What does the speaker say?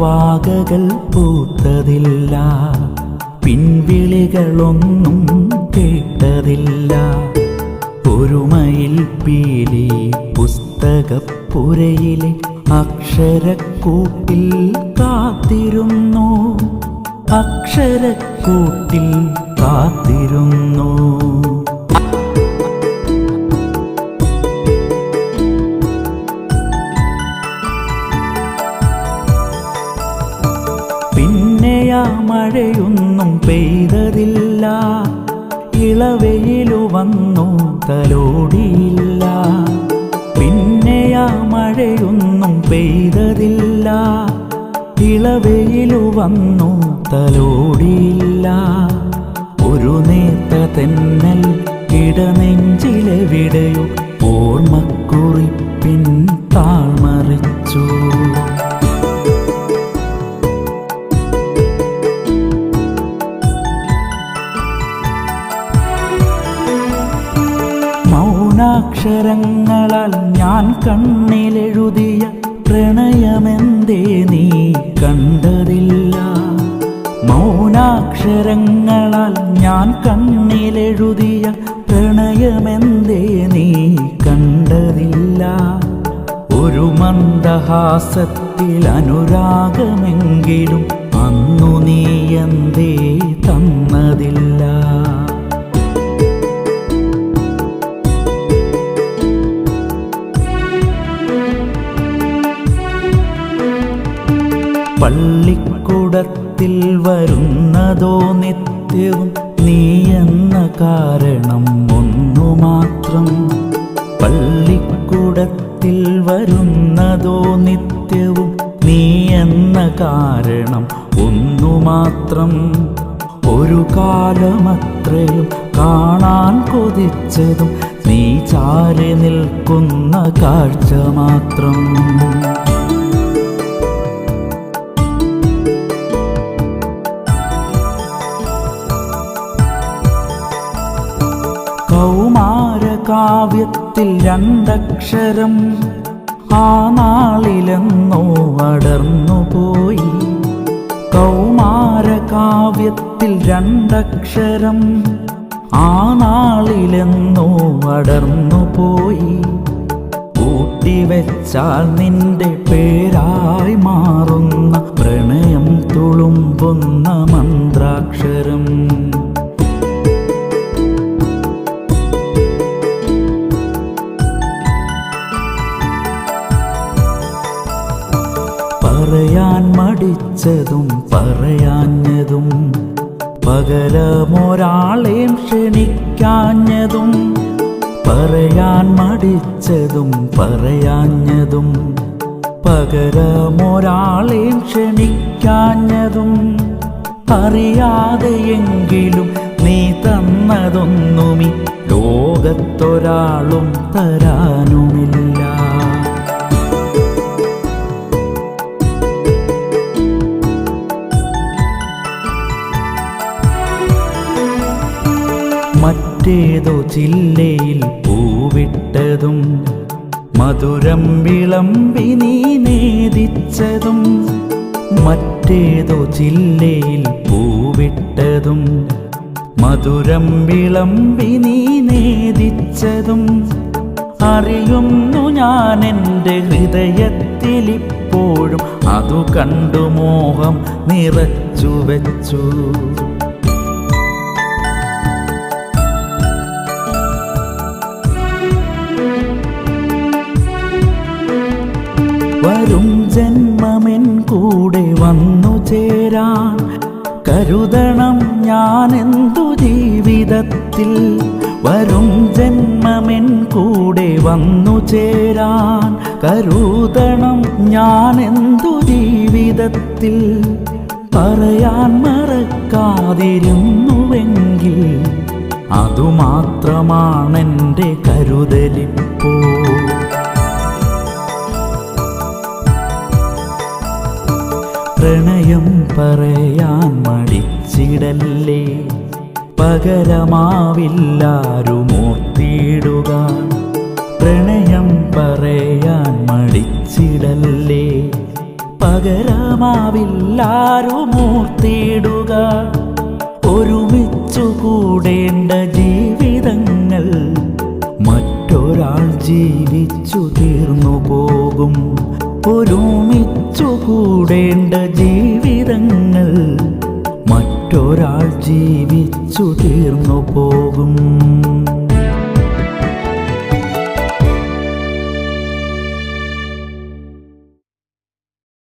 രാഗകൾ പൂത്തതില്ല. പിൻവിളികളൊന്നും കേട്ടതില്ല. ഒരുമയിൽ പീലി പുസ്തകപ്പുരയിലെ അക്ഷരക്കൂട്ടിൽ കാത്തിരുന്നു. അക്ഷരക്കൂട്ടിൽ കാത്തിരുന്നു. മഴയൊന്നും പെയ്തതില്ല. ഇളവെയിലു വന്നു തലോടിയില്ല. പിന്നെയാ മഴയൊന്നും പെയ്തതില്ല. ഇളവെയിലു വന്നു തലോടിയില്ല. ഒരു നേത്ത തെന്നൽ ഇടനെഞ്ചിലെവിടെയോ ഓർമ്മക്കുറിപ്പിൻ താഴ്മറിച്ചു മൗനാക്ഷരങ്ങളാൽ ഞാൻ കണ്ണിലെഴുതിയ പ്രണയമെന്തേ നീ കണ്ടതില്ല? മൗനാക്ഷരങ്ങളാൽ ഞാൻ കണ്ണിലെഴുതിയ പ്രണയമെന്തേ നീ കണ്ടതില്ല? ഒരു മന്ദഹാസത്തിൽ അനുരാഗമെങ്കിലും അന്നു നീ എന്തേ തന്നതില്ല? പള്ളിക്കൂടത്തിൽ വരുന്നതോ നിത്യവും നീ എന്ന കാരണം ഒന്നു മാത്രം പള്ളിക്കൂടത്തിൽ വരുന്നതോ നിത്യവും നീ എന്ന കാരണം ഒന്നു മാത്രം ഒരു കാലമത്രയും കാണാൻ കൊതിച്ചതും നീ ചാരി നിൽക്കുന്ന കാഴ്ച മാത്രം. കൗമാരകാവ്യത്തിൽ രണ്ടക്ഷരം ആ നാളിലെന്നോ കൗമാര കാവ്യത്തിൽ രണ്ടക്ഷരം ആ നാളിലെന്നോ അടർന്നുപോയി. കൂട്ടിവെച്ചാൽ നിന്റെ പേരായി മാറുന്ന പ്രണയം തുളുമ്പുന്ന മന്ത്രാക്ഷരം. മടിച്ചതും പറയാഞ്ഞതും പകരമൊരാളെയും ക്ഷണിക്കാഞ്ഞതും പറയാൻ മടിച്ചതും പറയാഞ്ഞതും പകരമൊരാളെയും ക്ഷണിക്കാഞ്ഞതും അറിയാതെയെങ്കിലും നീ തന്നതൊന്നുമി ലോകത്തൊരാളും തരാനുമില്ല. മറ്റേതോ ചില്ലയിൽ പൂവിട്ടതും മധുരം വിളമ്പി നീ നേദിച്ചതും മറ്റേതോ ചില്ലയിൽ പൂവിട്ടതും മധുരം വിളമ്പി നീ നേദിച്ചതും അറിയുന്നു ഞാൻ എന്റെ ഹൃദയത്തിലിപ്പോഴും അതു കണ്ടു മോഹം നിറച്ചു വെച്ചു കൂടെ വന്നു ചേരാൻ കരുതണം ഞാൻ എന്തു ജീവിതത്തിൽ. വരും ജന്മമെൻ കൂടെ വന്നു ചേരാൻ കരുതണം ഞാൻ എന്തു ജീവിതത്തിൽ. പറയാൻ മറക്കാതിരുന്നുവെങ്കിൽ അതുമാത്രമാണെന്റെ കരുതലിപ്പോ പ്രണയം പറയാൻ മടിച്ചിടല്ലേ? പകരമാവില്ലാരുമോർത്തിയിടുക പ്രണയം പറയാൻ മടിച്ചിടല്ലേ? പകരമാവില്ലാരുമോർത്തിയിടുക. ഒരുമിച്ചു കൂടേണ്ട ജീവിതങ്ങൾ മറ്റൊരാൾ ജീവിച്ചു തീർന്നു പോകും ഒരുമിച്ചു കൂടേണ്ട ജീവിതങ്ങൾ മറ്റൊരാൾ ജീവിച്ചു തീർന്നു പോകും.